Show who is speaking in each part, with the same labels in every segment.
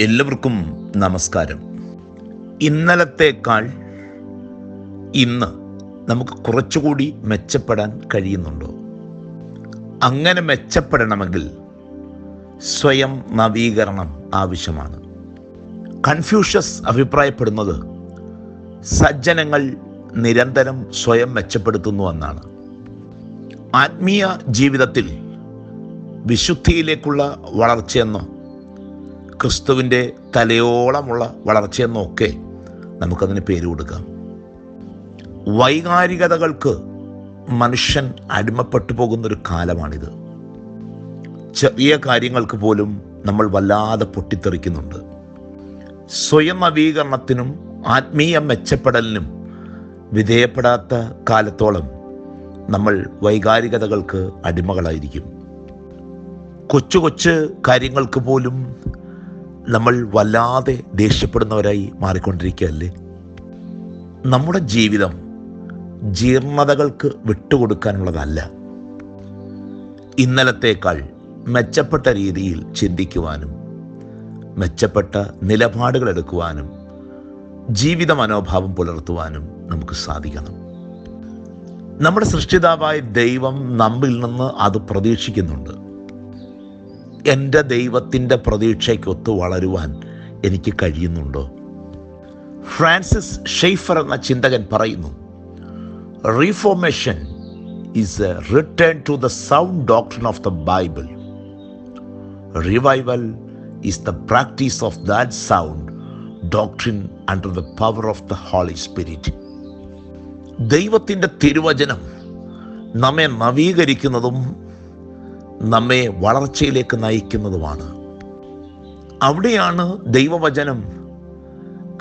Speaker 1: എല്ലാവർക്കും നമസ്കാരം. ഇന്നലത്തേക്കാൾ ഇന്ന് നമുക്ക് കുറച്ചുകൂടി മെച്ചപ്പെടാൻ കഴിയുന്നുണ്ടോ? അങ്ങനെ മെച്ചപ്പെടണമെങ്കിൽ സ്വയം നവീകരണം ആവശ്യമാണ്. കൺഫ്യൂഷ്യസ് അഭിപ്രായപ്പെടുന്നത് സജ്ജനങ്ങൾ നിരന്തരം സ്വയം മെച്ചപ്പെടുത്തുന്നു എന്നാണ്. ആത്മീയ ജീവിതത്തിൽ വിശുദ്ധിയിലേക്കുള്ള വളർച്ചയെന്നോ ക്രിസ്തുവിന്റെ തലയോളമുള്ള വളർച്ചയെന്നൊക്കെ നമുക്കതിന് പേര് കൊടുക്കാം. വൈകാരികതകൾക്ക് മനുഷ്യൻ അടിമപ്പെട്ടു പോകുന്നൊരു കാലമാണിത്. ചെറിയ കാര്യങ്ങൾക്ക് പോലും നമ്മൾ വല്ലാതെ പൊട്ടിത്തെറിക്കുന്നുണ്ട്. സ്വയം നവീകരണത്തിനും ആത്മീയ മെച്ചപ്പെടലിനും വിധേയപ്പെടാത്ത കാലത്തോളം നമ്മൾ വൈകാരികതകൾക്ക് അടിമകളായിരിക്കും. കൊച്ചു കൊച്ചു കാര്യങ്ങൾക്ക് പോലും നമ്മൾ വല്ലാതെ ദേഷ്യപ്പെടുന്നവരായി മാറിക്കൊണ്ടിരിക്കുകയല്ലേ? നമ്മുടെ ജീവിതം ജീർണതകൾക്ക് വിട്ടുകൊടുക്കാനുള്ളതല്ല. ഇന്നലത്തേക്കാൾ മെച്ചപ്പെട്ട രീതിയിൽ ചിന്തിക്കുവാനും മെച്ചപ്പെട്ട നിലപാടുകൾ എടുക്കുവാനും ജീവിത മനോഭാവം പുലർത്തുവാനും നമുക്ക് സാധിക്കണം. നമ്മുടെ സൃഷ്ടിതാവായ ദൈവം നമ്മിൽ നിന്ന് അത് പ്രതീക്ഷിക്കുന്നുണ്ട്. എന്റെ ദൈവത്തിന്റെ പ്രതീക്ഷയ്ക്കൊത്ത് വളരുവാൻ എനിക്ക് കഴിയുന്നുണ്ടോ? ഫ്രാൻസിസ് ഷെയ്ഫർ എന്ന ചിന്തകൻ പറയുന്നു reformation is a return to the sound doctor of the Bible revival is the practice of that sound doctrine under the power of the Holy Spirit ദൈവത്തിന്റെ തിരുവചനം നമ്മെ നവീകരിക്കുന്നതും നമ്മെ വളർച്ചയിലേക്ക് നയിക്കുന്നതുമാണ്. അവിടെയാണ് ദൈവവചനം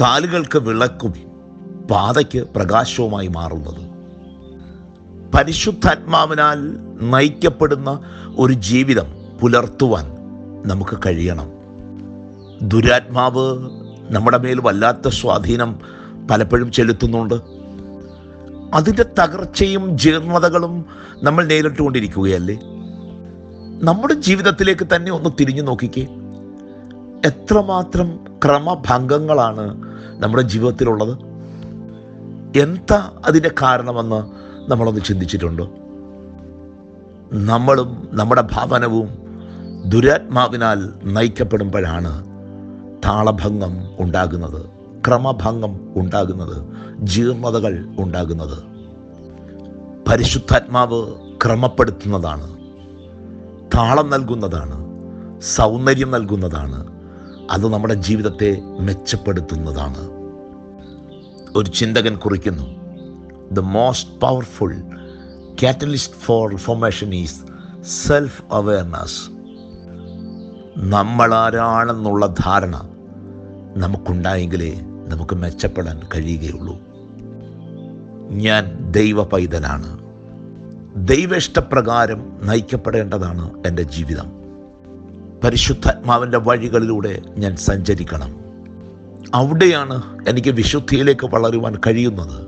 Speaker 1: കാലുകൾക്ക് വിളക്കും പാതയ്ക്ക് പ്രകാശവുമായി മാറുന്നത്. പരിശുദ്ധാത്മാവിനാൽ നയിക്കപ്പെടുന്ന ഒരു ജീവിതം പുലർത്തുവാൻ നമുക്ക് കഴിയണം. ദുരാത്മാവ് നമ്മുടെ മേൽ വല്ലാത്ത സ്വാധീനം പലപ്പോഴും ചെലുത്തുന്നുണ്ട്. അതിന്റെ തകർച്ചയും ജീർണതകളും നമ്മൾ നേരിട്ടുകൊണ്ടിരിക്കുകയല്ലേ? നമ്മുടെ ജീവിതത്തിലേക്ക് തന്നെ ഒന്ന് തിരിഞ്ഞു നോക്കിക്കേ. എത്രമാത്രം ക്രമഭംഗങ്ങളാണ് നമ്മുടെ ജീവിതത്തിലുള്ളത്. എന്താ അതിന്റെ കാരണമെന്ന് നമ്മളൊന്ന് ചിന്തിച്ചിട്ടുണ്ടോ. നമ്മളും നമ്മുടെ ഭാവനവും ദുരാത്മാവിനാൽ നയിക്കപ്പെടുമ്പോഴാണ് താളഭംഗം ഉണ്ടാകുന്നത് ക്രമഭംഗം ഉണ്ടാകുന്നത് ജീർണതകൾ ഉണ്ടാകുന്നത്. പരിശുദ്ധാത്മാവ് ക്രമപ്പെടുത്തുന്നതാണ്. താളം നൽകുന്നതാണ് സൗന്ദര്യം നൽകുന്നതാണ് അത് നമ്മുടെ ജീവിതത്തെ മെച്ചപ്പെടുത്തുന്നതാണ്. ഒരു ചിന്തകൻ കുറിക്കുന്നു the most powerful catalyst for formation is self awareness നമ്മളാരാണെന്നുള്ള ധാരണ നമുക്കുണ്ടായെങ്കിലേ നമുക്ക് മെച്ചപ്പെടാൻ കഴിയുകയുള്ളൂ. ഞാൻ ദൈവ പൈതലാണ് ദൈവ ഇഷ്ടപ്രകാരം നയിക്കപ്പെടേണ്ടതാണ് എന്റെ ജീവിതം. പരിശുദ്ധാത്മാവിന്റെ വഴികളിലൂടെ ഞാൻ സഞ്ചരിക്കണം. അവിടെയാണ് എനിക്ക് വിശുദ്ധിയിലേക്ക് വളരുവാൻ കഴിയുന്നത്.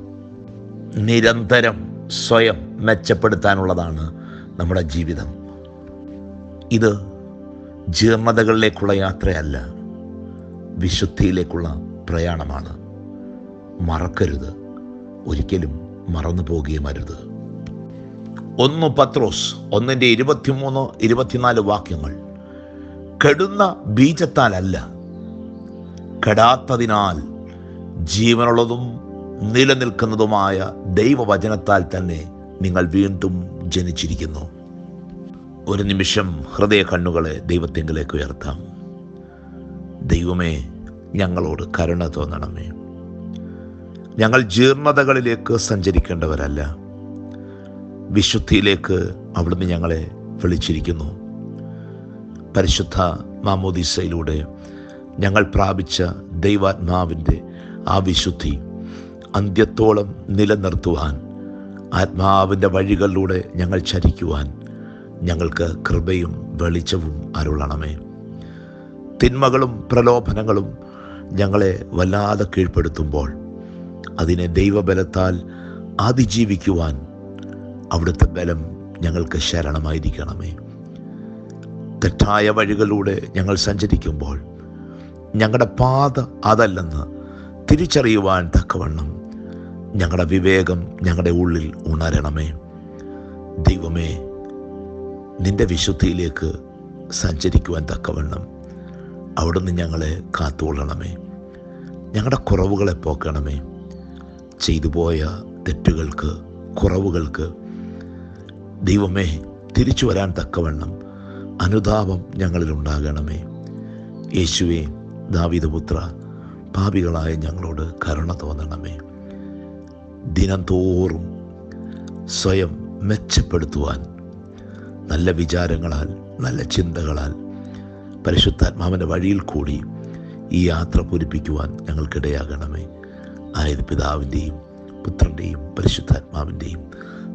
Speaker 1: നിരന്തരം സ്വയം മെച്ചപ്പെടുത്താനുള്ളതാണ് നമ്മുടെ ജീവിതം. ഇത് ജീർണതകളിലേക്കുള്ള യാത്രയല്ല വിശുദ്ധിയിലേക്കുള്ള പ്രയാണമാണ്. മറക്കരുത്. ഒരിക്കലും മറന്നു പോകുകയും അരുത്. ഒന്ന് പത്രോസ് ഒന്നിന്റെ ഇരുപത്തിമൂന്ന് ഇരുപത്തിനാല് വാക്യങ്ങൾ. കെടുന്ന ബീജത്താലല്ല. കെടാത്തതിനാൽ ജീവനുള്ളതും നിലനിൽക്കുന്നതുമായ ദൈവവചനത്താൽ തന്നെ നിങ്ങൾ വീണ്ടും ജനിച്ചിരിക്കുന്നു. ഒരു നിമിഷം ഹൃദയ കണ്ണുകളെ ദൈവത്തെങ്കിലേക്ക് ഉയർത്താം. ദൈവമേ ഞങ്ങളോട് കരുണ തോന്നണമേ. ഞങ്ങൾ ജീർണതകളിലേക്ക് സഞ്ചരിക്കേണ്ടവരല്ല. വിശുദ്ധിയിലേക്ക് അവിടുന്ന് ഞങ്ങളെ വിളിച്ചിരിക്കുന്നു. പരിശുദ്ധ മാമോദിസയിലൂടെ ഞങ്ങൾ പ്രാപിച്ച ദൈവാത്മാവിന്റെ ആ വിശുദ്ധി അന്ത്യത്തോളം നിലനിർത്തുവാൻ ആത്മാവിന്റെ വഴികളിലൂടെ ഞങ്ങൾ ചരിക്കുവാൻ ഞങ്ങൾക്ക് കൃപയും വെളിച്ചവും അരുളണമേ. തിന്മകളും പ്രലോഭനങ്ങളും ഞങ്ങളെ വല്ലാതെ കീഴ്പ്പെടുത്തുമ്പോൾ അതിനെ ദൈവബലത്താൽ അതിജീവിക്കുവാൻ അവിടുത്തെ ബലം ഞങ്ങൾക്ക് ശരണമായിരിക്കണമേ. തെറ്റായ വഴികളിലൂടെ ഞങ്ങൾ സഞ്ചരിക്കുമ്പോൾ ഞങ്ങളുടെ പാത അതല്ലെന്ന് തിരിച്ചറിയുവാൻ തക്കവണ്ണം ഞങ്ങളുടെ വിവേകം ഞങ്ങളുടെ ഉള്ളിൽ ഉണരണമേ. ദൈവമേ നിന്റെ വിശുദ്ധിയിലേക്ക് സഞ്ചരിക്കുവാൻ തക്കവണ്ണം അവിടുന്ന് ഞങ്ങളെ കാത്തുകൊള്ളണമേ. ഞങ്ങളുടെ കുറവുകളെ പോക്കണമേ. ചെയ്തു പോയ തെറ്റുകൾക്ക് കുറവുകൾക്ക് ദൈവമേ തിരിച്ചു വരാൻ തക്കവണ്ണം അനുതാപം ഞങ്ങളിൽ ഉണ്ടാകണമേ യേശുവെ ദാവിദപുത്ര പാപികളായ ഞങ്ങളോട് കരുണ തോന്നണമേ. ദിനം തോറും സ്വയം മെച്ചപ്പെടുത്തുവാൻ നല്ല വിചാരങ്ങളാൽ നല്ല ചിന്തകളാൽ പരിശുദ്ധാത്മാവിന്റെ വഴിയിൽ കൂടി ഈ യാത്ര പൂരിപ്പിക്കുവാൻ ഞങ്ങൾക്കിടയാകണമേ. ആയത് പിതാവിന്റെയും പുത്രന്റെയും പരിശുദ്ധാത്മാവിന്റെയും